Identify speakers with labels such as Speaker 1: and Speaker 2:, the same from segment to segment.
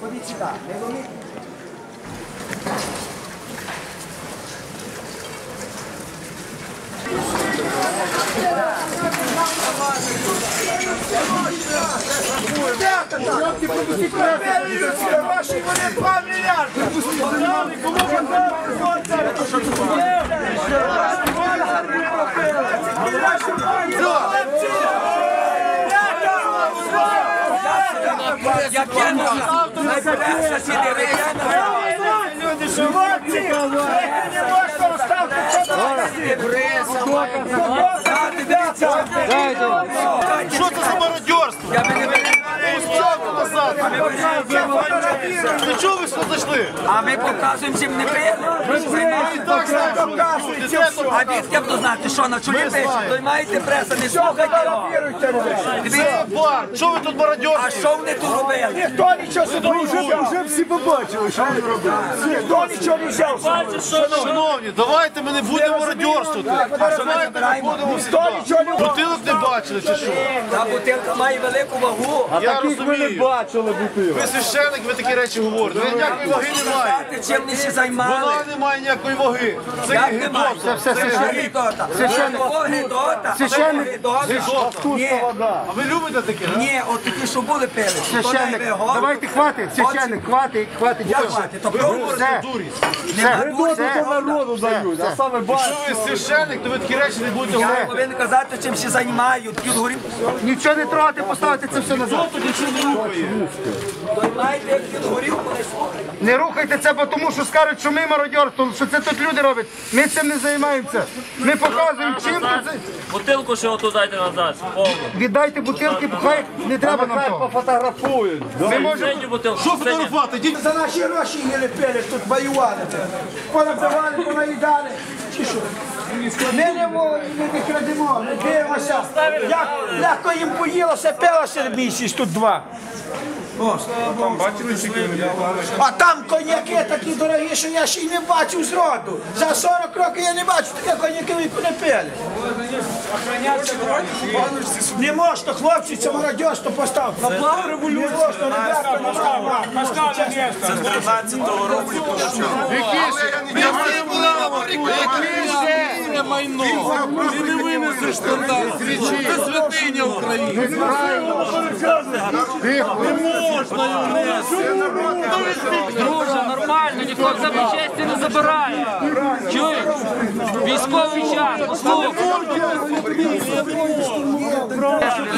Speaker 1: Ходіть сюди, не ломіть. Ваші вони 2 мільярди.
Speaker 2: Я кину, дивися.
Speaker 1: Люди, хлопці, ви не можете розставити
Speaker 3: Що це за мародьорство?
Speaker 2: Я мене
Speaker 3: Пустяку назад! Для чого ви сюди зайшли?
Speaker 2: А ми показуємо, чим не пили.
Speaker 3: І так знаємо, що тут. Де то?
Speaker 2: А відки буду знати, що на чолі пише, то й маєте преса, не слухайте його. Дивіться,
Speaker 3: бар. Що ви тут
Speaker 2: а що вони тут робили?
Speaker 1: Ніхто нічого сюди не взяв. Вже всі побачили, що вони робили. Ніхто нічого не взяв.
Speaker 3: Шановні, давайте ми не будемо мародьорствувати. Давайте ми будемо
Speaker 1: Ніхто нічого не
Speaker 3: Бутилок не бачили чи що?
Speaker 2: Та бутилка має велику вагу.
Speaker 3: Я розумію. Ви священик, ви такі речі говорите. Ніякої ваги немає.
Speaker 2: Чим вони ще займали?
Speaker 3: Вона не має ніякої ваги. Це
Speaker 2: Як немає?
Speaker 3: гидота.
Speaker 2: Це все Гедота. Священник. Гедота.
Speaker 3: Священник.
Speaker 2: Гедота. Ні,
Speaker 3: А ви любите таке? да?
Speaker 2: ні, от такі, що були пили.
Speaker 4: Священник, давайте хватить, священник, хватить, хватить.
Speaker 2: Як хватить? То пробуйте.
Speaker 4: Все,
Speaker 3: Дурість.
Speaker 4: все, народу дають, а саме
Speaker 3: Якщо ви священик, то ви такі речі не будете
Speaker 2: Я
Speaker 3: говорити.
Speaker 2: повинен казати, чим ще займають. Горів.
Speaker 4: Нічого не трогати, поставити це все назад.
Speaker 3: Тут нічого не рухає.
Speaker 2: То як
Speaker 4: Не рухайте це, бо тому що скажуть, що ми мародьорство, що це тут люди роблять. Ми цим не займаємося. Ми показуємо, чим тут це.
Speaker 5: Бутилку ще оту дайте назад, повну.
Speaker 4: Віддайте бутилки, бо хай не треба нам того.
Speaker 6: Пофотографують.
Speaker 4: Ми можемо.
Speaker 5: Синю бутилку.
Speaker 3: Що
Speaker 5: синю.
Speaker 3: фотографувати? Йдіть
Speaker 1: За наші гроші не лепили, тут воювали. Понабивали, понаїдали. Чи що? Ми не, во- ми не крадемо, ми дивимося. Як легко їм поїлося, пилося місяць тут два. О. А там коньяки такі дорогі, що я ще й не бачив зроду. За 40 років я не бачу таке коньяки, яку не пили. Не можна, хлопці, це мародьорство поставте. На плаву революцію. Не можна, ребята, не можна.
Speaker 3: Це з 13-го року.
Speaker 6: майно. Ти не винесеш стандарт. Це святиня України.
Speaker 5: Друже, нормально, ніхто в тебе честі не забирає. Чуєш? Військовий час, послухай.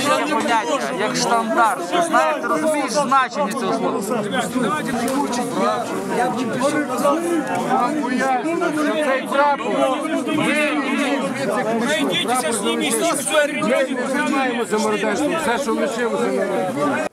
Speaker 5: Є поняття, як стандарт. Ви знаєте, розумієш значення цього слова?
Speaker 4: Цей прапор. Ми не займаємося мародерством. Все, що лишилося.